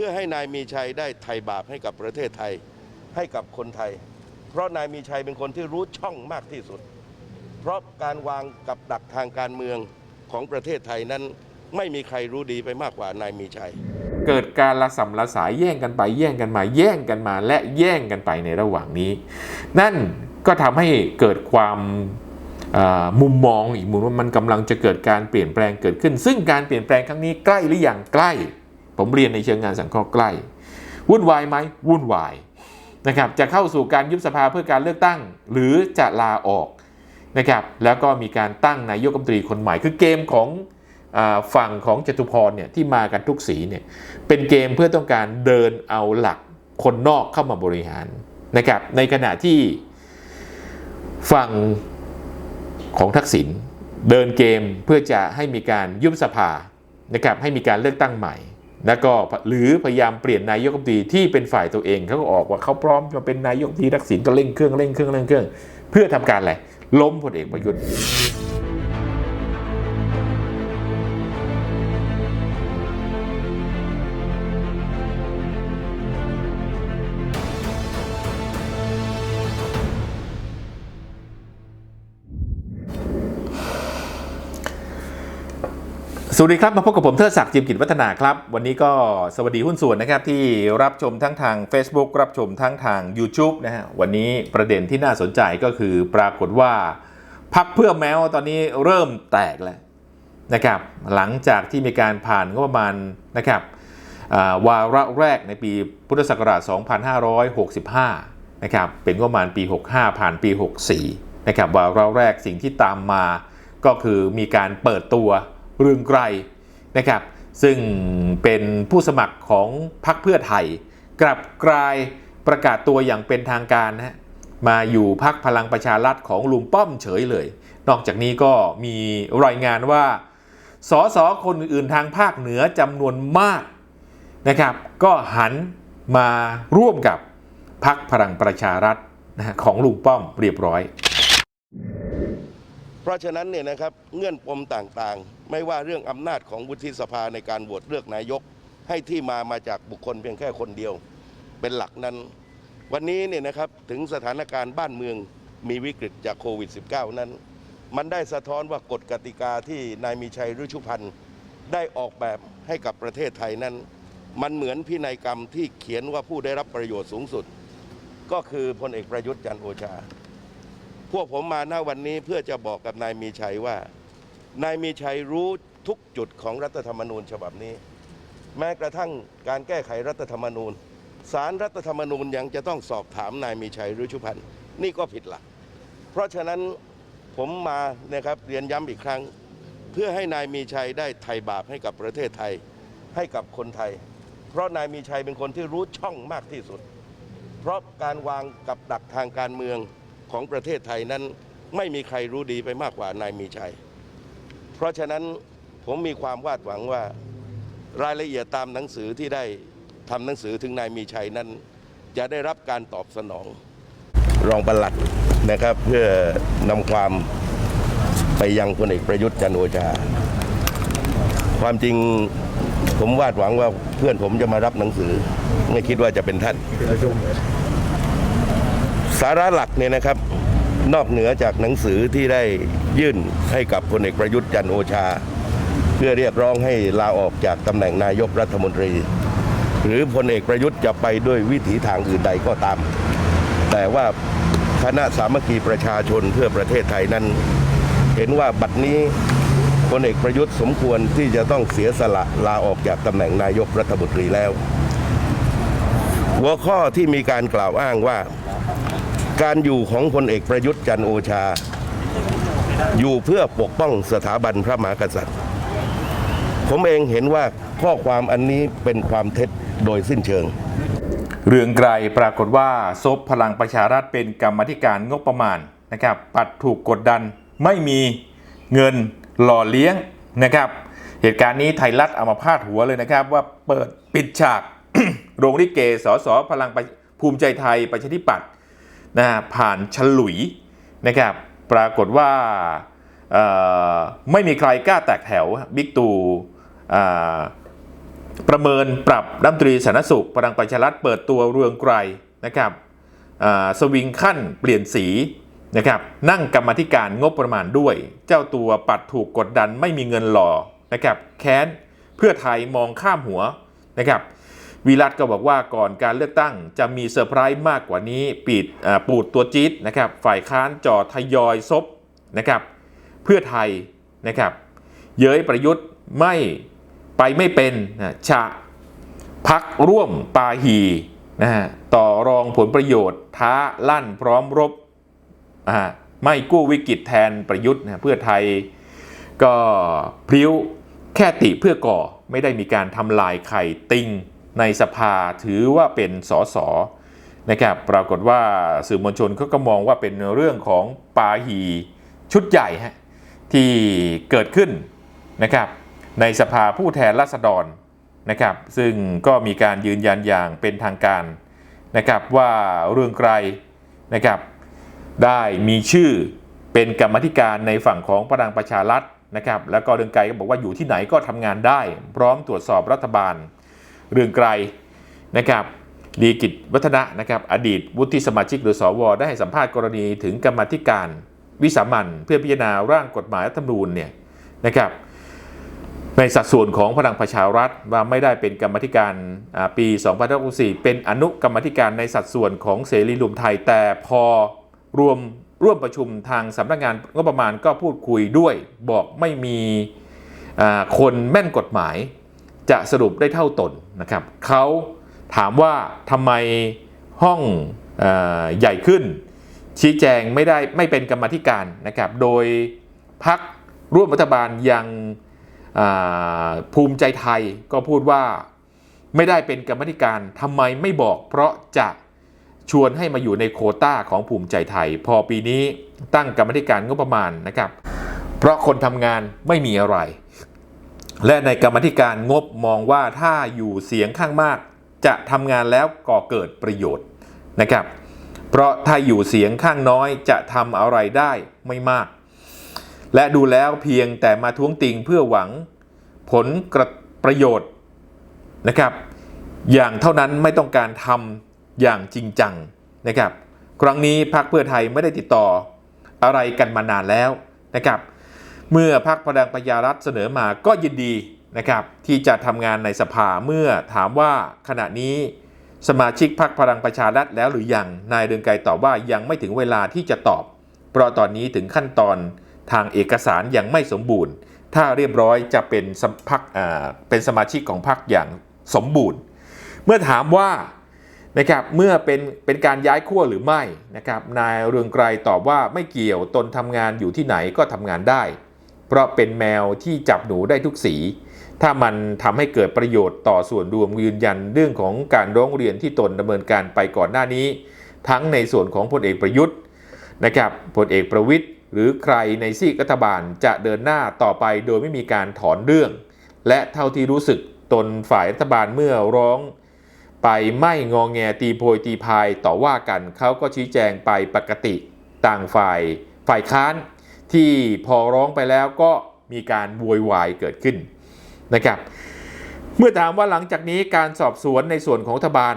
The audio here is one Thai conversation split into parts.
พื่อให้นายมีชัยได้ไถ่บาปให้กับประเทศไทยให้กับคนไทย เพราะนายมีชัยเป็นคนที่รู้ช่องมากที่สุด เพราะการวางกับดักทางการเมืองของประเทศไทยนั้นไม่มีใครรู้ดีไปมากกว่านายมีชัย เกิดการละสำละสายแย่งกันไปแย่งกันมาแย่งกันมา และแย่งกันไปในระหว่างนี้ นั่นก็ทำให้เกิดความมุมมองอีกมุมว่ามันกำลังจะเกิดการเปลี่ยนแปลงเกิดขึ้น ซึ่งการเปลี่ยนแปลงครั้งนี้ใกล้หรือยังใกล้ ผมเรียนในเชิงงานสังเคราะห์ใกล้ วุ่นวายไหมวุ่นวายนะครับจะเข้าสู่การยุบสภาเพื่อการเลือกตั้ง หรือจะลาออกนะครับแล้วก็มีการตั้งนายกรัฐมนตรีคนใหม่ คือเกมของฝั่งของจตุพรเนี่ยที่มากันทุกสีเนี่ยเป็นเกมเพื่อต้องการเดินเอาหลักคนนอกเข้ามาบริหารนะครับในขณะที่ฝั่งของทักษิณเดินเกมเพื่อจะให้มีการยุบสภานะครับให้มีการเลือกตั้งใหม่ แล้วก็หรือพยายามเปลี่ยนนายกรัฐมนตรีที่เป็นฝ่ายตัวเองเขาก็ออกว่าเขาพร้อมจะเป็นนายกรัฐมนตรีทักษิณก็เร่งเครื่องเร่งเครื่องเร่งเครื่อง เพื่อทำการอะไรล้มพลเอกประยุทธ์ สวัสดีครับ มาพบกับผมเทิดศักดิ์จิมกิจวัฒนาครับ วันนี้ก็สวัสดีหุ้นส่วนนะครับ ที่รับชมทั้งทาง Facebook รับชมทั้งทาง YouTube นะฮะวันนี้ประเด็นที่น่าสนใจก็คือปรากฏว่า พักเพื่อแมวตอนนี้เริ่มแตกแล้วนะครับหลังจากที่มีการผ่านงบประมาณนะครับวาระแรกในปีพุทธศักราช 2565 นะครับเป็นงบประมาณปี 65 ผ่านปี 64 นะครับวาระแรกสิ่งที่ตามมาก็คือมีการเปิดตัว เรืองไกรนะครับ ซึ่งเป็นผู้สมัครของพรรคเพื่อไทย กลับกลายประกาศตัวอย่างเป็นทางการนะมาอยู่พรรคพลังประชารัฐของลุงป้อมเฉยเลย นอกจากนี้ก็มีรายงานว่าสสคนอื่นทางภาคเหนือจำนวนมากนะครับ ก็หันมาร่วมกับพรรคพลังประชารัฐของลุงป้อมเรียบร้อย ราะฉะนั้นเนี่ยนะครับเงื่อนปมต่างๆ ไม่ว่าเรื่องอำนาจของวุฒิสภาในการโหวตเลือกนายก ให้ที่มามาจากบุคคลเพียงแค่คนเดียว เป็นหลักนั้น วันนี้เนี่ยนะครับถึงสถานการณ์บ้านเมืองมีวิกฤตจากโควิด -19 นั้น มันได้สะท้อนว่ากฎกติกาที่นายมีชัยฤชุพันธ์ได้ออกแบบให้กับประเทศไทยนั้น มันเหมือนพินัยกรรมที่เขียนว่าผู้ได้รับประโยชน์สูงสุด ก็คือพลเอกประยุทธ์จันโอชา พวกผมมาหน้าวันนี้เพื่อจะบอกกับนายมีชัยว่า นายมีชัยรู้ทุกจุดของรัฐธรรมนูญฉบับนี้ แม้กระทั่งการแก้ไขรัฐธรรมนูญสารรัฐธรรมนูญยังจะต้องสอบถามนายมีชัยฤชุพันธ์นี่ก็ผิดหลัก เพราะฉะนั้นผมมานะครับเรียนย้ำอีกครั้ง เพื่อให้นายมีชัยได้ไถ่บาปให้กับประเทศไทยให้กับคนไทย เพราะนายมีชัยเป็นคนที่รู้ช่องมากที่สุด เพราะการวางกับดักทางการเมือง ของประเทศไทยนั้นไม่มีใครรู้ดีไปมากกว่านายมีชัย เพราะฉะนั้นผมมีความวาดหวังว่ารายละเอียดตามหนังสือที่ได้ทำหนังสือถึงนายมีชัยนั้น จะได้รับการตอบสนอง รองปลัดนะครับ เพื่อนำความไปยังพลเอกประยุทธ์จันโอชา ความจริงผมวาดหวังว่าเพื่อนผมจะมารับหนังสือ ไม่คิดว่าจะเป็นท่าน สาระหลักเนี่ยนะครับ นอกเหนือจากหนังสือที่ได้ยื่นให้กับพลเอกประยุทธ์จันโอชา เพื่อเรียกร้องให้ลาออกจากตำแหน่งนายกรัฐมนตรี หรือพลเอกประยุทธ์จะไปด้วยวิถีทางอื่นใดก็ตาม แต่ว่าคณะสามัคคีประชาชนเพื่อประเทศไทยนั้น เห็นว่าบัดนี้พลเอกประยุทธ์สมควรที่จะต้องเสียสละลาออกจากตำแหน่งนายกรัฐมนตรีแล้ว หัวข้อที่มีการกล่าวอ้างว่า การอยู่ของพลเอกประยุทธ์จันโอชา อยู่เพื่อปกป้องสถาบันพระมหากษัตริย์ ผมเองเห็นว่าข้อความอันนี้เป็นความเท็จโดยสิ้นเชิง เรืองไกรปรากฏว่าซบพลังประชารัฐเป็นกรรมธิการงบประมาณนะครับ ปัดถูกกดดันไม่มีเงินหล่อเลี้ยงนะครับ เหตุการณ์นี้ไทยรัฐเอามาพาดหัวเลยนะครับ ว่าเปิดปิดฉาก โรงลิเกสสพลังภูมิใจไทยประชาธิปัตย์ นะผ่านฉลุยนะครับปรากฏว่าไม่มีใครกล้าแตกแถวบิ๊กตู่ประเมินปรับรัฐมนตรีสาธารณสุขพลังประชารัฐเปิดตัวเรืองไกรนะครับสวิงขั้นเปลี่ยนสีนะครับนั่งกรรมธิการงบประมาณด้วย เจ้าตัวปัดถูกกดดันไม่มีเงินหล่อนะครับแค้นเพื่อไทยมองข้ามหัวนะครับ วิรัตก็บอกว่าก่อนการเลือกตั้งจะมีเซอร์ไพรส์มากกว่านี้ปีดปูดตัวจี๊ดนะครับฝ่ายค้านจ่อทยอยซบนะครับเพื่อไทยนะครับเย้ยประยุทธ์ไม่ไปไม่เป็นนะฉะพักร่วมปาหีนะฮะต่อรองผลประโยชน์ ท้าลั่นพร้อมรบไม่กู้วิกฤตแทนประยุทธ์นะเพื่อไทยก็พริ้วแค่ติเพื่อก่อไม่ได้มีการทำลายไข่ติง ในสภาถือว่าเป็นสสนะครับปรากฏว่าสื่อมวลชนเขาก็มองว่าเป็นเรื่องของปาหีชุดใหญ่ฮะที่เกิดขึ้นนะครับในสภาผู้แทนราษฎรนะครับซึ่งก็มีการยืนยันอย่างเป็นทางการนะครับว่าเรืองไกรนะครับได้มีชื่อเป็นกรรมธิการในฝั่งของพลังประชารัฐนะครับแล้วก็เรืองไกรก็บอกว่าอยู่ที่ไหนก็ทำงานได้ พร้อมตรวจสอบรัฐบาล เรืองไกรนะครับดีกิจวัฒนะนะครับอดีตวุฒิสมาชิกหรือสวได้ให้สัมภาษณ์กรณีถึงกรรมธิการวิสามันเพื่อพิจารณาร่างกฎหมายรัฐธรรมนูญเนี่ยนะครับในสัดส่วนของพลังประชารัฐว่าไม่ได้เป็นกรรมธิการอ่าปี2564เป็นอนุกรรมธิการในสัดส่วนของเสรีรวมไทยแต่พอรวมร่วมประชุมทางสำนักงานงบประมาณก็พูดคุยด้วย บอกไม่มีคนแม่นกฎหมาย จะสรุปได้เท่าตนนะครับเขาถามว่าทำไมห้องอใหญ่ขึ้น ชี้แจงไม่ได้ไม่เป็นกรรมธิการนะครับโดยพักร่วมรัฐบาลยังภูมิใจไทยก็พูดว่าไม่ได้เป็นกรรมธิการทำไมไม่บอก เพราะจะชวนให้มาอยู่ในโคต้าของภูมิใจไทย พอปีนี้ตั้งกรรมธิการงบประมาณนะครับ เพราะคนทำงานไม่มีอะไร และในกรรมธิการงบมองว่าถ้าอยู่เสียงข้างมาก จะทำงานแล้วก่อเกิดประโยชน์นะครับ เพราะถ้าอยู่เสียงข้างน้อยจะทำอะไรได้ไม่มาก และดูแล้วเพียงแต่มาท้วงติงเพื่อหวังผลกระประโยชน์นะครับ อย่างเท่านั้นไม่ต้องการทำอย่างจริงจังนะครับ ครั้งนี้พรรคเพื่อไทยไม่ได้ติดต่ออะไรกันมานานแล้วนะครับ เมื่อพรรคพลังประชารัฐเสนอมาก็ยินดีนะครับที่จะทำงานในสภาเมื่อถามว่าขณะนี้สมาชิกพรรคพลังประชารัฐแล้วหรือยังนายเดืองไกรตอบว่ายังไม่ถึงเวลาที่จะตอบ เพราะตอนนี้ถึงขั้นตอนทางเอกสารยังไม่สมบูรณ์ ถ้าเรียบร้อยจะเป็นสพักเป็นสมาชิกของพรรคอย่างสมบูรณ์ เมื่อถามว่านะครับเมื่อเป็นเป็นการย้ายขั้วหรือไม่นะครับนายเรืองไกรตอบว่าไม่เกี่ยวตนทำงานอยู่ที่ไหนก็ทำงานได้ เพราะเป็นแมวที่จับหนูได้ทุกสี ถ้ามันทำให้เกิดประโยชน์ต่อส่วนรวมยืนยันเรื่องของการร้องเรียนที่ตนดำเนินการไปก่อนหน้านี้ ทั้งในส่วนของพลเอกประยุทธ์นะครับพลเอกประวิทย์หรือใครในซีกรัฐบาลจะเดินหน้าต่อไปโดยไม่มีการถอนเรื่อง และเท่าที่รู้สึกตนฝ่ายรัฐบาลเมื่อร้อง ไปไม่งองแงตีโพยตีพายต่อว่ากันเขาก็ชี้แจงไปปกติต่างฝ่าย ฝ่ายค้าน ที่พอร้องไปแล้วก็มีการโวยวายเกิดขึ้นนะครับเมื่อถามว่าหลังจากนี้การสอบสวนในส่วนของรัฐบาล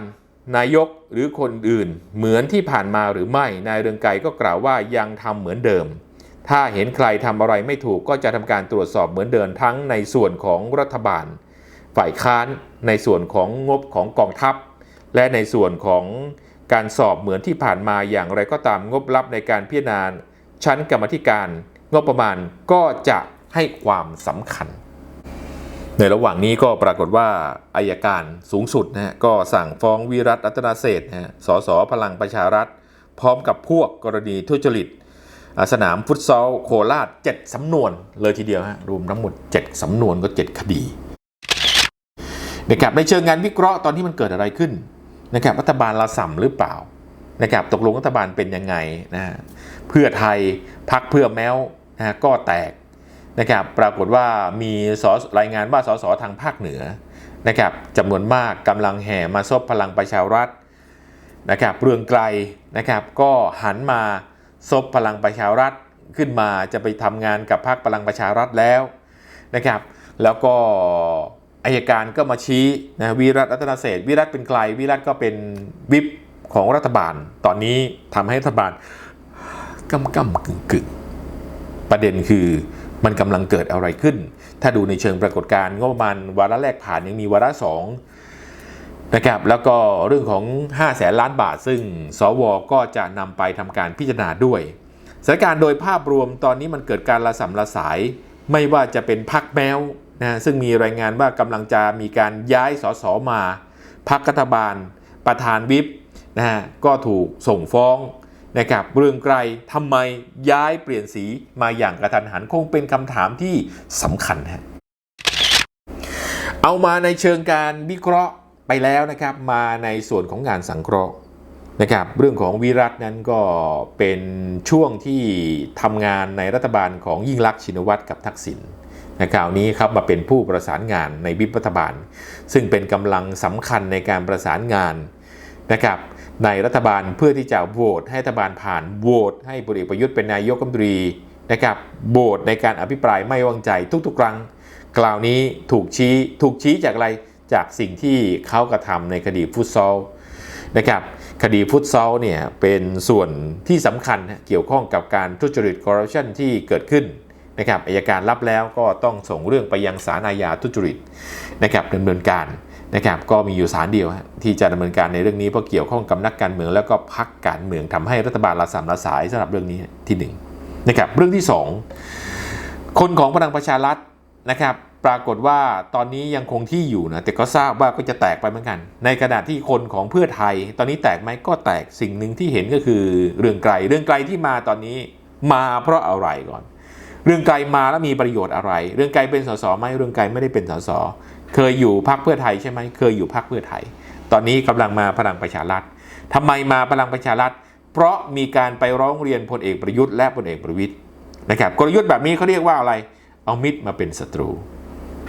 นายกหรือคนอื่นเหมือนที่ผ่านมาหรือไม่นายเรืองไกรก็กล่าวว่ายังทำเหมือนเดิม ถ้าเห็นใครทำอะไรไม่ถูกก็จะทำการตรวจสอบเหมือนเดิมทั้งในส่วนของรัฐบาล ฝ่ายค้านในส่วนของงบของกองทัพ และในส่วนของการสอบเหมือนที่ผ่านมาอย่างไรก็ตามงบลับในการพิจารณา ชั้นกรรมธิการงบประมาณก็จะให้ความสำคัญ ในระหว่างนี้ก็ปรากฏว่าอายการสูงสุดนะฮะก็สั่งฟ้องวิรัตรัตนาเศรษฐ์นะฮะสสพลังประชารัฐ พร้อมกับพวกกรณีทุจริตสนามฟุตซอลโคราช 7 สำนวนเลยทีเดียวฮะรวมทั้งหมด 7 สำนวนก็ 7 คดีนะครับในเชิงงานวิเคราะห์ตอนที่มันเกิดอะไรขึ้นนะครับรัฐบาลละสัมหรือเปล่านะครับตกลงรัฐบาลเป็นยังไงนะฮะ เพื่อไทยพักเพื่อแมวนะฮะก็แตกนะครับปรากฏว่ามีสรายงานว่าสสทางภาคเหนือนะครับจำนวนมากกำลังแห่มาซบพลังประชารัฐนะครับเรืองไกลนะครับก็หันมาซบพลังประชารัฐขึ้นมาจะไปทำงานกับพรรคพลังประชารัฐแล้วนะครับ แล้วก็อายการก็มาชี้นะวิรัตรัตนเศษวิรัตเป็นใครวิรัตก็เป็นวิปของรัฐบาล ตอนนี้ทำให้รัฐบาล กำกำกึ่งกึ่งประเด็นคือมันกำลังเกิดอะไรขึ้น ถ้าดูในเชิงปรากฏการณ์งบประมาณวาระแรกผ่านยังมีวาระสองนะครับ แล้วก็เรื่องของ5แสนล้านบาท ซึ่งสวก็จะนำไปทำการพิจารณาด้วยสถานการณ์โดยภาพรวมตอนนี้มันเกิดการระสำระสาย ไม่ว่าจะเป็นพักแมวนะซึ่งมีรายงานว่ากำลังจะมีการย้ายสสมาพักรัฐบาล ประธานวิปนะฮะก็ถูกส่งฟ้อง นะครับเรื่องไกลทำไมย้ายเปลี่ยนสีมาอย่างกระทันหันคงเป็นคำถามที่สำคัญฮะเอามาในเชิงการวิเคราะห์ไปแล้วนะครับมาในส่วนของงานสังเคราะห์นะครับเรื่องของวิรัตนั้นก็เป็นช่วงที่ทำงานในรัฐบาลของยิ่งลักษณ์ชินวัตรกับทักษิณในคราวนี้ครับมาเป็นผู้ประสานงานในวิปรัฐบาล ซึ่งเป็นกำลังสำคัญในการประสานงานนะครับ ในรัฐบาลเพื่อที่จะโหวตให้รัฐบาลผ่านโหวตให้พลเอกประยุทธ์เป็นนายกรัฐมนตรีนะครับโหวตในการอภิปรายไม่ไว้วางใจทุกๆ ครั้งกล่าวนี้ถูกชี้ถูกชี้จากอะไรจากสิ่งที่เขากระทำในคดีฟุตซอลนะครับคดีฟุตซอลเนี่ยเป็นส่วนที่สำคัญเกี่ยวข้องกับการทุจริตคอร์รัปชันที่เกิดขึ้นนะครับอายการรับแล้วก็ต้องส่งเรื่องไปยังศาลอาญาทุจริตนะครับดำเนินการ นะครับก็มีอยู่สารเดียวที่จะดำเนินการในเรื่องนี้เพราะเกี่ยวข้องกับนักการเมืองแล้วก็พักการเมืองทำให้รัฐบาลละสามละสายสำหรับเรื่องนี้ที่หนึ่งนะครับเรื่องที่สองคนของพลังประชารัฐนะครับปรากฏว่าตอนนี้ยังคงที่อยู่นะแต่ก็ทราบว่าก็จะแตกไปเหมือนกัน ในขณะที่คนของเพื่อไทย ตอนนี้แตกไหมก็แตกสิ่งหนึ่งที่เห็นก็คือเรื่องไกลเรื่องไกลที่มาตอนนี้มาเพราะอะไรก่อน เรื่องไกลมาแล้วมีประโยชน์อะไร เรื่องไกลเป็นสสไหมเรื่องไกลไม่ได้เป็นสส เคยอยู่พักเพื่อไทยใช่ไหมเคยอยู่พักเพื่อไทย ตอนนี้กำลังมาพลังประชารัฐทำไมมาพลังประชารัฐ เพราะมีการไปร้องเรียนพลเอกประยุทธ์และพลเอกประวิทย์นะครับกลยุทธ์แบบนี้เขาเรียกว่าอะไร เอามิตรมาเป็นศัตรู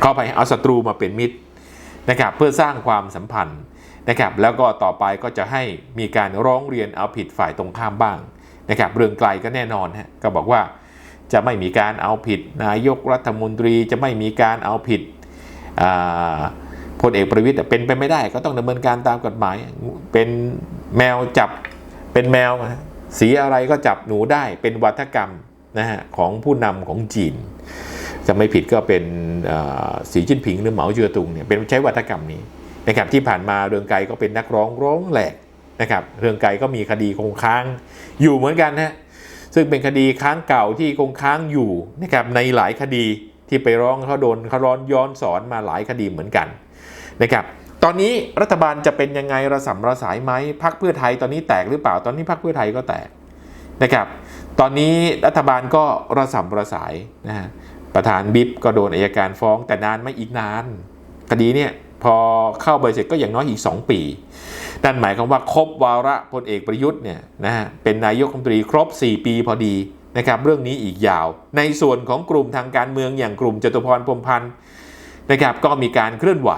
เข้าไปเอาศัตรูมาเป็นมิตรนะครับเพื่อสร้างความสัมพันธ์นะครับแล้วก็ต่อไปก็จะให้มีการร้องเรียนเอาผิดฝ่ายตรงข้ามบ้างนะครับเรื่องไกลก็แน่นอนฮะก็บอกว่าจะไม่มีการเอาผิดนายกรัฐมนตรีจะไม่มีการเอาผิด พลเอกประวิทย์เป็นไปไม่ได้ก็ต้องดำเนินการตามกฎหมาย เป็นแมวจับเป็นแมวสีอะไรก็จับหนูได้เป็นวัฒกรรมนะฮะของผู้นำของจีนจะไม่ผิดก็เป็นสีจิ้นผิงหรือเหมาเจือตุงเนี่ยเป็นใช้วัฒกรรมนี้นะครับที่ผ่านมาเรืองไกรก็เป็นนักร้องร้องแหลกนะครับเรืองไกรก็มีคดีคงค้างอยู่เหมือนกันฮะซึ่งเป็นคดีค้างเก่าที่คงค้างอยู่นะครับในหลายคดี ที่ไปร้องเขาโดนเขาร้อนย้อนสอนมาหลายคดีเหมือนกันนะครับตอนนี้รัฐบาลจะเป็นยังไงระสำระสายไหมพักเพื่อไทยตอนนี้แตกหรือเปล่าตอนนี้พักเพื่อไทยก็แตกนะครับตอนนี้รัฐบาลก็ระสำระสายนะฮะประธานบิ๊บก็โดนอายการฟ้องแต่นานไม่อีกนานคดีเนี่ยพอเข้าใบเสร็จก็อย่างน้อยอีก 2 ปี นั่นหมายความว่าครบวาระพลเอกประยุทธ์เนี่ยนะฮะเป็นนายกรัฐมนตรีครบ 4 ปีพอดี นะครับเรื่องนี้อีกยาว ในส่วนของกลุ่มทางการเมืองอย่างกลุ่มจตุพรพรมพันธ์นะครับก็มีการเคลื่อนไหว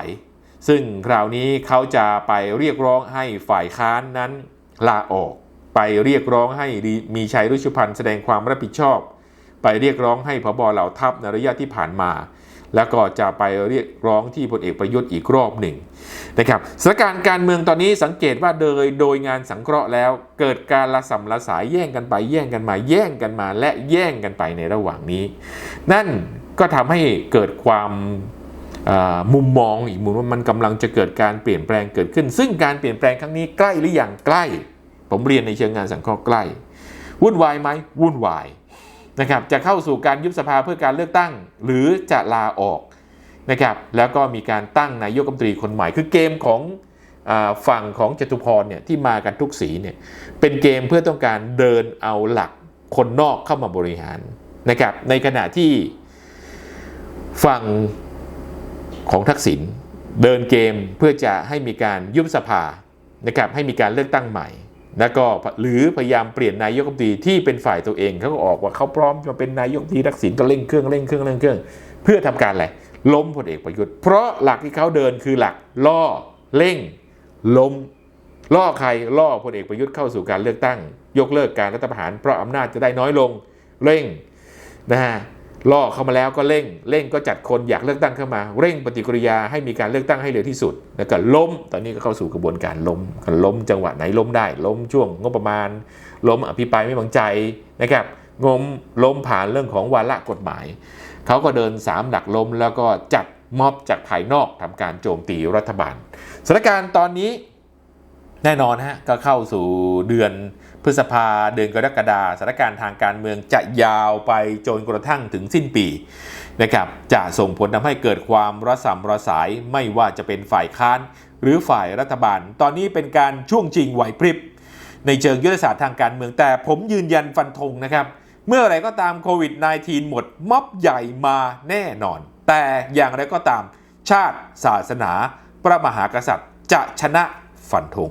ซึ่งคราวนี้เขาจะไปเรียกร้องให้ฝ่ายค้านนั้นลาออก ไปเรียกร้องให้มีชัยรุชุพันธ์แสดงความรับผิดชอบ ไปเรียกร้องให้พบเหล่าทัพในระยะที่ผ่านมา แล้วก็จะไปเรียกร้องที่พลเอกประยุทธ์อีกรอบหนึ่งนะครับสถานการณ์การเมืองตอนนี้สังเกตว่าโดยโดยงานสังเคราะห์แล้ว เกิดการละสัมละสายแย่งกันไปแย่งกันมาแย่งกันมา และแย่งกันไปในระหว่างนี้ นั่นก็ทำให้เกิดความมุมมองอีกมุมว่ามันกำลังจะเกิดการเปลี่ยนแปลงเกิดขึ้น ซึ่งการเปลี่ยนแปลงครั้งนี้ใกล้หรือยังใกล้ ผมเรียนในเชิงงานสังเคราะห์ใกล้ วุ่นวายไหมวุ่นวาย นะครับจะเข้าสู่การยุบสภาเพื่อการเลือกตั้ง หรือจะลาออกนะครับแล้วก็มีการตั้งนายกรัฐมนตรีคนใหม่ คือเกมของฝั่งของจตุพรเนี่ยที่มากันทุกสีเนี่ยเป็นเกมเพื่อต้องการเดินเอาหลักคนนอกเข้ามาบริหารนะครับในขณะที่ฝั่งของทักษิณเดินเกมเพื่อจะให้มีการยุบสภานะครับให้มีการเลือกตั้งใหม่ แล้วก็หรือพยายามเปลี่ยนนายกรัฐมนตรีที่เป็นฝ่ายตัวเองเขาก็ออกว่าเขาพร้อมจะเป็นนายกรัฐมนตรีทักษิณก็เร่งเครื่องเร่งเครื่องเร่งเครื่อง เพื่อทำการอะไรล้มพลเอกประยุทธ์ เพราะหลักที่เขาเดินคือหลักล่อเร่งล้มล่อใครล่อพลเอกประยุทธ์เข้าสู่การเลือกตั้ง ยกเลิกการรัฐประหารเพราะอำนาจจะได้น้อยลงเร่งนะฮะ ล่อเข้ามาแล้วก็เร่ง เร่งก็จัดคนอยากเลือกตั้งเข้ามา เร่งปฏิกิริยาให้มีการเลือกตั้งให้เร็วที่สุด แล้วก็ล้ม ตอนนี้ก็เข้าสู่กระบวนการล้มล้มจังหวะไหนล้มได้ ล้มช่วงงบประมาณ ล้มอภิปรายไม่บังใจนะครับงมล้มผ่านเรื่องของวาระกฎหมาย เขาก็เดินสามหลักล้มแล้วก็จัดม็อบจากภายนอกทำการโจมตีรัฐบาลสถานการณ์ตอนนี้ แน่นอนฮะก็เข้าสู่เดือนพฤษภาเดือนกรกฎาสถานการณ์ทางการเมืองจะยาวไปจนกระทั่งถึงสิ้นปีนะครับจะส่งผลทำให้เกิดความระสำระสายไม่ว่าจะเป็นฝ่ายค้าน หรือฝ่ายรัฐบาล ตอนนี้เป็นการช่วงจริงไหวพริบ ในเชิงยุทธศาสตร์ทางการเมืองแต่ผมยืนยันฟันธงนะครับเมื่อไรก็ตามโควิด -19 หมดม็อบใหญ่มาแน่นอน แต่อย่างไรก็ตามชาติศาสนา พระมหากษัตริย์จะชนะฟันธง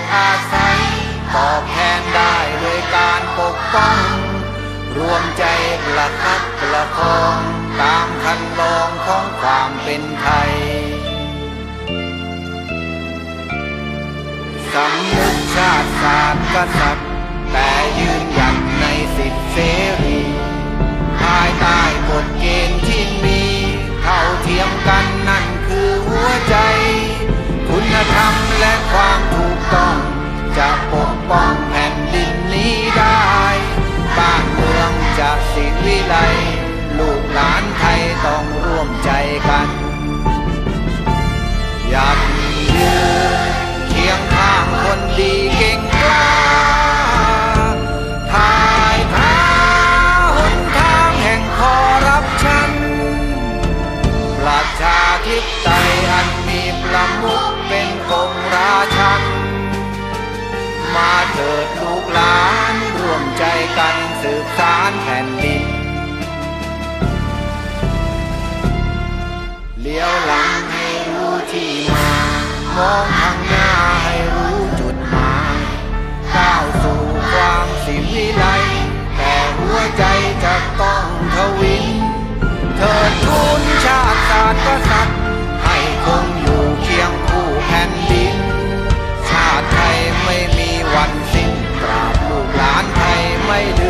ดอาศัย ตอบแทนได้ด้วยการปกป้อง รวมใจประคับประคอง ตามคันลองของความเป็นไทยสำนึกชาติศาสตร์กษัตริย์แต่ยืนหยัดในสิทธิเสรี ภายใต้กฎเกณฑ์ที่มี เท่าเทียมกันนั่นคือหัวใจ คุณธรรมและความถูกต้อง จะปกป้องแผ่นดินนี้ได้ บ้านเมืองจะสิวิไลลูกหลานิวิไลแต่หัวใจจะต้องทวิน เธอทุนชาติศาสตร์กษัตริย์ให้คงอยู่เคียงคู่แผ่นดิน ชาติไทยไม่มีวันสิ้นตราบลูกหลานไทยไม่ลื